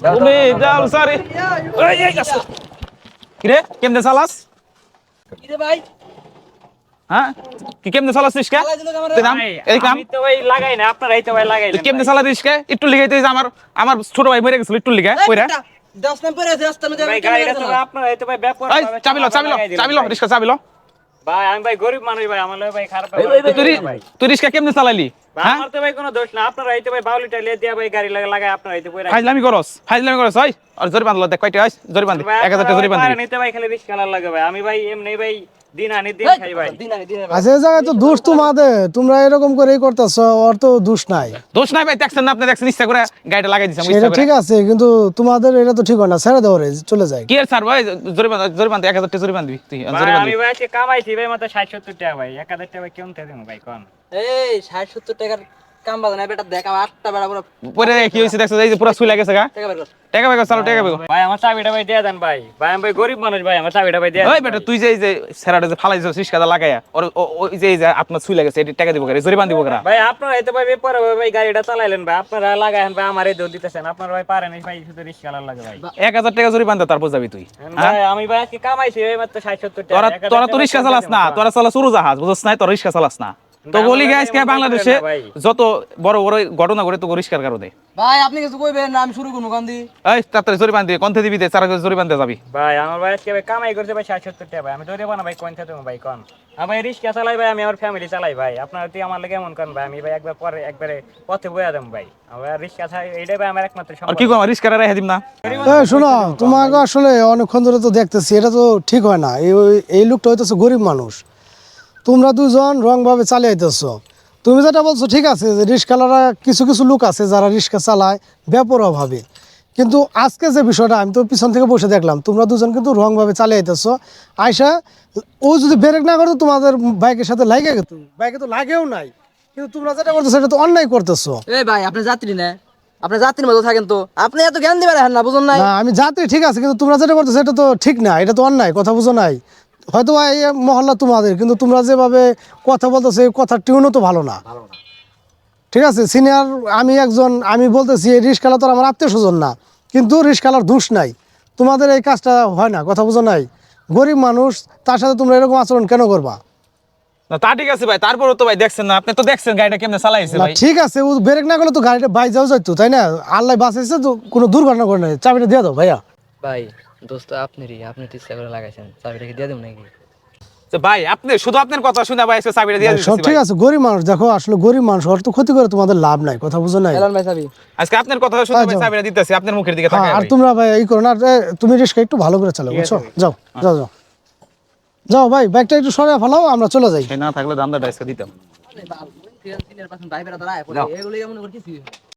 তুমি যাও সরি এই এই গাছ কিরে কেমনে চালাস? ভাই? হ্যাঁ? কি কেমনে চালাস রিস্কা তুই নাম এই কাম। আমি তো ভাই লাগাই না আপনারাই তো ভাই লাগাই তুই কেমনে চালা রিস্কা একটু লিগাইতে আমার আমার ছোট ভাই মরে গেছিল একটু লিগা কইরা। দশ নাম পরে আছে রাস্তার মধ্যে ভাই গাড়িটা তো আপনারাই তো ভাই ব্যাপার এই চাবিলো চাবিলো চাবিলো রিস্কা চাবিলো ভাই আমি ভাই গরিব মানুষ ভাই আমার ভাই খারাপ তুই রি- তুই রিস্কা কেমনে চালালি? হ্যাঁ? আমার তো ভাই কোনো দোষ না আপনারা তো ভাই বাউলিটা লিয়ে দিয়া ভাই গাড়ি লাগা লাগাই আপনারাই তো কইরা ফাইজলামি করস ফাইজলামি করস হই আর জরি বান্ধলো দেখ কয়টা আইস জরি বান্ধি ভাই, এক হাজার টাকা আপনারা জরি ভাই বান্ধি পারেন, ভাই খালি রিক্সা লাগা ভাই। আমি ভাই এমনি ভাই আচ্ছা এই জায়গায় তো দোষ তোমাদের। তোমরা এরকম করেই করতেছ ওর তো দোষ নাই। দোষ নাই ভাই দেখছেন না আপনি দেখছেন? ইচ্ছা করে গাড়িটা লাগাই দিছেন সেটা ঠিক আছে কিন্তু তোমাদের এটা তো ঠিক হয় না ছেড়ে দেওয়া রে চলে যায় কি আর স্যার ভাই? জরি বান্ধ জরি এক হাজার টাকা জরি বান্ধবি তুই ভাই, আমি ভাই কামাইছি ভাই মাত্র ষাট সত্তর টাকা ভাই এক হাজার টাকা কেমন দেবো ভাই কোন? এই ষাট সত্তর টাকার কাম বাজে না বেটা দেখ আমার আটটা বেড়া পুরো পরে কি হয়েছে দেখছ? এই যে পুরো সুই লাগেছে গা। টাকা বের কর। টাকা বেগো চালো টাকা বেগো ভাই আমার চাবিটা ভাই দিয়ে দেন ভাই। ভাই আমি ভাই গরিব মানুষ ভাই আমার চাবিটা ভাই দিয়ে ওই বেটা তুই যে এই যে সেরাটা যে ফালাইছ শিশকাদা লাগাইয়া ওর ওই যে এই যে আপনার সুই লাগেছে এটা টাকা দিব করে জরি বান্ধিব করে? ভাই আপনারা এত ভাই বেপরে ভাই গাড়িটা চালাইলেন ভাই। আপনারা লাগাইন ভাই আমার এই দৌড় দিতেছেন। আপনারা ভাই পারেন ভাই শুধু রিস্ক কালার লাগে ভাই। এক হাজার টাকা তারপর যাবি তুই হ্যাঁ ভাই আমি ভাই আজকে কামাইছি ভাই মাত্র ষাট সত্তর টাকা। তোরা তোরা তো রিক্সা চালাস না? তোরা চালাস উড়োজাহাজ বুঝছ নাই? তোরা রিক্সা চালাস না। তো বলি গাইস কে বাংলাদেশে ভাই। যত বড় বড় ঘটনা ঘটে তো রিক্সার কারণে? ভাই আপনি কিছু কইবেন না আমি শুরু করব কান্দি এই তাড়াতাড়ি জরি বান্ধি কন্থে দিবি দে চার হাজার জরি বান্ধে যাবি। ভাই আমার ভাই আজকে ভাই কামাই করছে ভাই ষাট সত্তর টাকা ভাই। আমি না ভাই থেকে ভাই কোন। আমি রিক্সা চালাই ভাই আমি আমার ফ্যামিলি চালাই ভাই। আপনারা তুই আমার লাগে এমন করেন ভাই আমি ভাই একবার পরে একবারে পথে বইয়া দেন ভাই। আমার রিক্সা চালাই এইটাই ভাই আমার একমাত্র আর কি করব রিক্সা রেখে দিম না। এই শোনো তোমাকে আসলে অনেকক্ষণ ধরে তো দেখতেছি এটা তো ঠিক হয় না। এই এই লোকটা হইতেছে গরিব মানুষ। তোমরা দুজন রংভাবে চালিয়ে আইতেছো তুমি যেটা বলছো ঠিক আছে যে রিক্সাওয়ালারা কিছু কিছু লোক আছে যারা রিক্সা চালায় ব্যাপরভাবে কিন্তু আজকে যে বিষয়টা আমি তো পিছন থেকে বসে দেখলাম তোমরা দুজন কিন্তু রংভাবে চালিয়ে আইতেছো আয়সা ও যদি ব্রেক না করতো তোমাদের বাইকের সাথে লাগে গেত। বাইকে তো লাগেও নাই। কিন্তু তোমরা যেটা করতেছো সেটা তো অন্যায় করতেছো। এই ভাই আপনি যাত্রী না। আপনি যাত্রীর মতো থাকেন তো। আপনি এত জ্ঞান দিবেন না বুঝুন নাই? না আমি যাত্রী ঠিক আছে কিন্তু তোমরা যেটা করতেছো এটা তো ঠিক না এটা তো অন্যায় কথা বুঝো নাই। হয়তো এই মহল্লা তোমাদের কিন্তু তোমরা যেভাবে কথা বলতেছো এই কথার টিউনও তো ভালো না। ঠিক আছে? সিনিয়র আমি একজন আমি বলতেছি এই রিস্কালা তো আমার আত্মীয় স্বজন না কিন্তু রিস্কালার দোষ নাই। তোমাদের এই কাজটা হয় না কথা বুঝো নাই? গরিব মানুষ তার সাথে তোমরা এরকম আচরণ কেন করবা? না তা ঠিক আছে ভাই তারপরও তো ভাই দেখছেন না আপনি তো দেখছেন গাড়িটা কেমনে চালাইছে ভাই। ঠিক আছে ও ব্রেক না করলে তো গাড়িটা বাই যাও যাইতো তাই না? আল্লাহ বাঁচাইছে তো কোনো দুর্ঘটনা করে নাই চাবিটা দিয়ে দাও ভাইয়া। ভাই দোস্ত আপনারই আপনি তো ইচ্ছা করে লাগাইছেন। চাবিটাকে দিয়ে দেব নাকি? তো ভাই আপনি শুধু আপনার কথা শুনে ভাই আজকে চাবিটা দিয়ে সব ঠিক আছে গরিব মানুষ দেখো আসলে গরিব মানুষ ওর তো ক্ষতি করে তোমাদের লাভ নাই কথা বুঝো নাই। এলান ভাই চাবি। আজকে আপনার কথা শুনে ভাই চাবিটা দিতেছি আপনার মুখের দিকে হ্যাঁ তাকায় আর তোমরা ভাই এই করো না তুমি রিস্কা একটু ভালো করে চালাও বুঝছ? যাও যাও যাও। যাও ভাই ব্যাগটা একটু সরে ফেলাও আমরা চলে যাই। না থাকলে দামটা দিতাম।